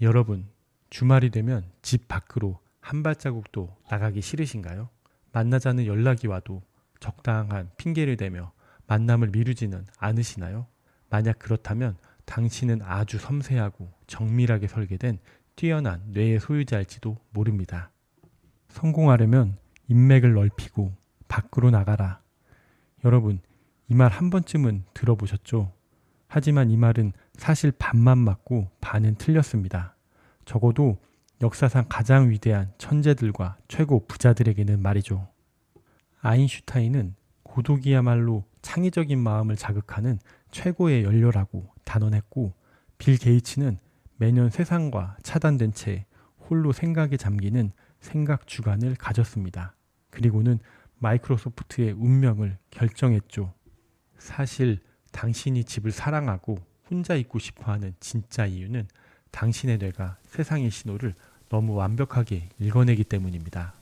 여러분, 주말이 되면 집 밖으로 한 발자국도 나가기 싫으신가요? 만나자는 연락이 와도 적당한 핑계를 대며 만남을 미루지는 않으시나요? 만약 그렇다면 당신은 아주 섬세하고 정밀하게 설계된 뛰어난 뇌의 소유자일지도 모릅니다. 성공하려면 인맥을 넓히고 밖으로 나가라. 여러분, 이 말 한 번쯤은 들어보셨죠? 하지만 이 말은 사실 반만 맞고 반은 틀렸습니다. 적어도 역사상 가장 위대한 천재들과 최고 부자들에게는 말이죠. 아인슈타인은 고독이야말로 창의적인 마음을 자극하는 최고의 연료라고 단언했고, 빌 게이츠는 매년 세상과 차단된 채 홀로 생각에 잠기는 생각 주간을 가졌습니다. 그리고는 마이크로소프트의 운명을 결정했죠. 사실 당신이 집을 사랑하고 혼자 있고 싶어 하는 진짜 이유는 당신의 뇌가 세상의 신호를 너무 완벽하게 읽어내기 때문입니다.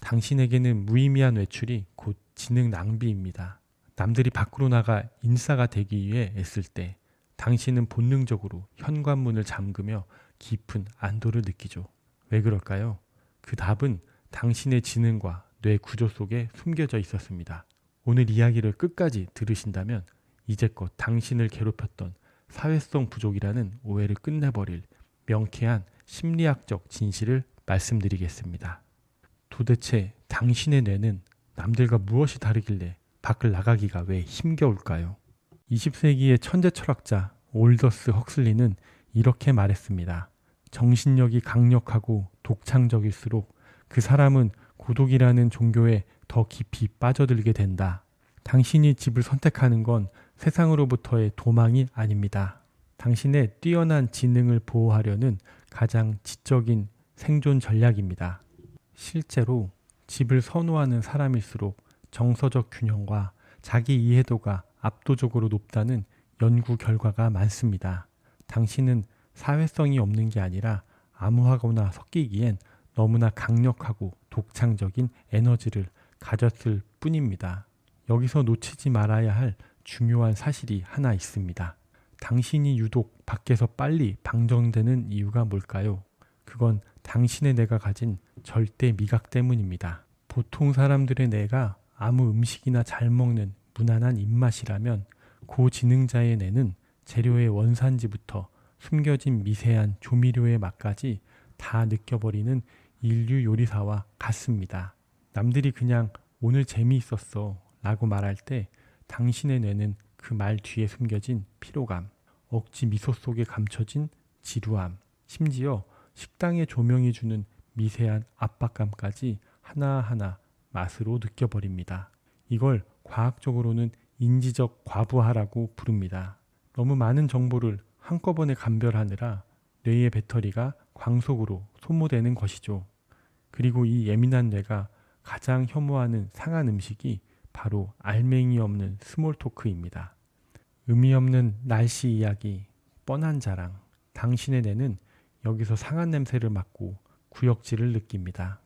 당신에게는 무의미한 외출이 곧 지능 낭비입니다. 남들이 밖으로 나가 인싸가 되기 위해 애쓸 때 당신은 본능적으로 현관문을 잠그며 깊은 안도를 느끼죠. 왜 그럴까요? 그 답은 당신의 지능과 뇌 구조 속에 숨겨져 있었습니다. 오늘 이야기를 끝까지 들으신다면 이제껏 당신을 괴롭혔던 사회성 부족이라는 오해를 끝내버릴 명쾌한 심리학적 진실을 말씀드리겠습니다. 도대체 당신의 뇌는 남들과 무엇이 다르길래 밖을 나가기가 왜 힘겨울까요? 20세기의 천재 철학자 올더스 헉슬리는 이렇게 말했습니다. 정신력이 강력하고 독창적일수록 그 사람은 고독이라는 종교에 더 깊이 빠져들게 된다. 당신이 집을 선택하는 건 세상으로부터의 도망이 아닙니다. 당신의 뛰어난 지능을 보호하려는 가장 지적인 생존 전략입니다. 실제로 집을 선호하는 사람일수록 정서적 균형과 자기 이해도가 압도적으로 높다는 연구 결과가 많습니다. 당신은 사회성이 없는 게 아니라 암호하거나 섞이기엔 너무나 강력하고 독창적인 에너지를 가졌을 뿐입니다. 여기서 놓치지 말아야 할 중요한 사실이 하나 있습니다. 당신이 유독 밖에서 빨리 방정되는 이유가 뭘까요? 그건 당신의 뇌가 가진 절대 미각 때문입니다. 보통 사람들의 뇌가 아무 음식이나 잘 먹는 무난한 입맛이라면 고지능자의 뇌는 재료의 원산지부터 숨겨진 미세한 조미료의 맛까지 다 느껴버리는 인류 요리사와 같습니다. 남들이 그냥 오늘 재미있었어 라고 말할 때 당신의 뇌는 그 말 뒤에 숨겨진 피로감, 억지 미소 속에 감춰진 지루함, 심지어 식당의 조명이 주는 미세한 압박감까지 하나하나 맛으로 느껴버립니다. 이걸 과학적으로는 인지적 과부하라고 부릅니다. 너무 많은 정보를 한꺼번에 감별하느라 뇌의 배터리가 광속으로 소모되는 것이죠. 그리고 이 예민한 뇌가 가장 혐오하는 상한 음식이 바로 알맹이 없는 스몰 토크입니다. 의미 없는 날씨 이야기, 뻔한 자랑, 당신의 뇌는 여기서 상한 냄새를 맡고 구역질을 느낍니다.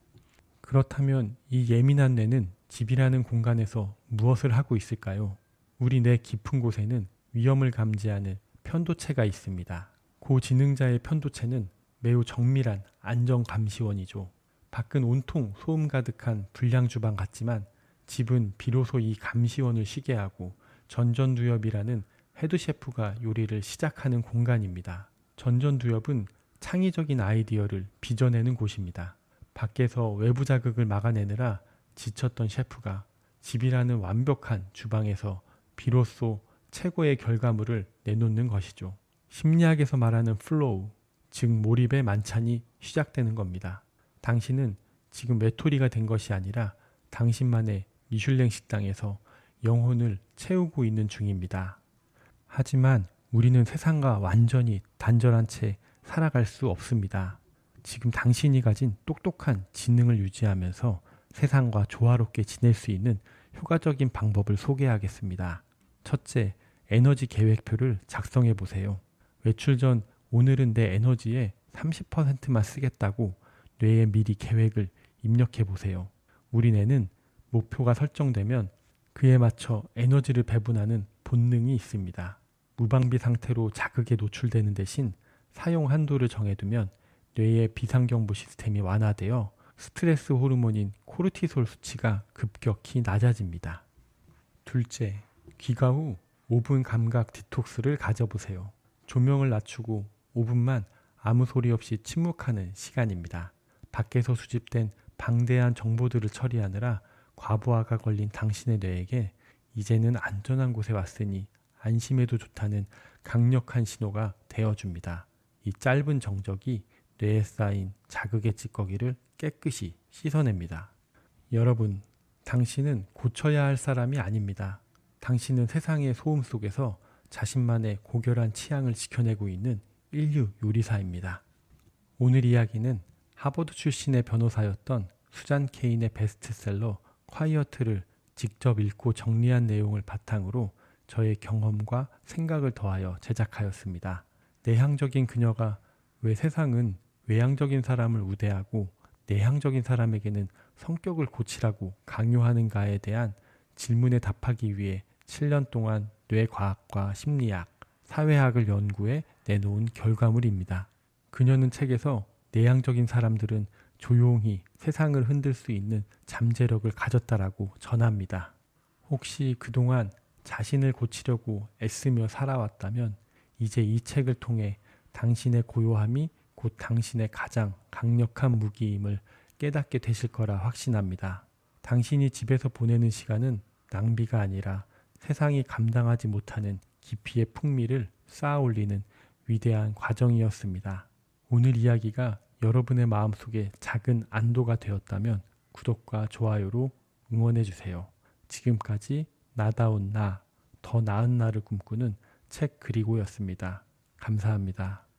그렇다면 이 예민한 뇌는 집이라는 공간에서 무엇을 하고 있을까요? 우리 뇌 깊은 곳에는 위험을 감지하는 편도체가 있습니다. 고지능자의 편도체는 매우 정밀한 안전 감시원이죠. 밖은 온통 소음 가득한 불량 주방 같지만 집은 비로소 이 감시원을 쉬게 하고 전전두엽이라는 헤드 셰프가 요리를 시작하는 공간입니다. 전전두엽은 창의적인 아이디어를 빚어내는 곳입니다. 밖에서 외부 자극을 막아내느라 지쳤던 셰프가 집이라는 완벽한 주방에서 비로소 최고의 결과물을 내놓는 것이죠. 심리학에서 말하는 플로우, 즉 몰입의 만찬이 시작되는 겁니다. 당신은 지금 외톨이가 된 것이 아니라 당신만의 미슐랭 식당에서 영혼을 채우고 있는 중입니다. 하지만 우리는 세상과 완전히 단절한 채 살아갈 수 없습니다. 지금 당신이 가진 똑똑한 지능을 유지하면서 세상과 조화롭게 지낼 수 있는 효과적인 방법을 소개하겠습니다. 첫째, 에너지 계획표를 작성해 보세요. 외출 전 오늘은 내 에너지의 30%만 쓰겠다고 뇌에 미리 계획을 입력해 보세요. 우리 뇌는 목표가 설정되면 그에 맞춰 에너지를 배분하는 본능이 있습니다. 무방비 상태로 자극에 노출되는 대신 사용 한도를 정해두면 뇌의 비상경보 시스템이 완화되어 스트레스 호르몬인 코르티솔 수치가 급격히 낮아집니다. 둘째, 귀가 후 5분 감각 디톡스를 가져보세요. 조명을 낮추고 5분만 아무 소리 없이 침묵하는 시간입니다. 밖에서 수집된 방대한 정보들을 처리하느라 과부하가 걸린 당신의 뇌에게 이제는 안전한 곳에 왔으니 안심해도 좋다는 강력한 신호가 되어줍니다. 이 짧은 정적이 뇌에 쌓인 자극의 찌꺼기를 깨끗이 씻어냅니다. 여러분, 당신은 고쳐야 할 사람이 아닙니다. 당신은 세상의 소음 속에서 자신만의 고결한 취향을 지켜내고 있는 인류 요리사입니다. 오늘 이야기는 하버드 출신의 변호사였던 수잔 케인의 베스트셀러 콰이어트를 직접 읽고 정리한 내용을 바탕으로 저의 경험과 생각을 더하여 제작하였습니다. 내향적인 그녀가 왜 세상은 외향적인 사람을 우대하고 내향적인 사람에게는 성격을 고치라고 강요하는가에 대한 질문에 답하기 위해 7년 동안 뇌과학과 심리학, 사회학을 연구해 내놓은 결과물입니다. 그녀는 책에서 내향적인 사람들은 조용히 세상을 흔들 수 있는 잠재력을 가졌다라고 전합니다. 혹시 그동안 자신을 고치려고 애쓰며 살아왔다면 이제 이 책을 통해 당신의 고요함이 곧 당신의 가장 강력한 무기임을 깨닫게 되실 거라 확신합니다. 당신이 집에서 보내는 시간은 낭비가 아니라 세상이 감당하지 못하는 깊이의 풍미를 쌓아 올리는 위대한 과정이었습니다. 오늘 이야기가 여러분의 마음속에 작은 안도가 되었다면 구독과 좋아요로 응원해 주세요. 지금까지 나다운 나, 더 나은 나를 꿈꾸는 책 그리고였습니다. 감사합니다.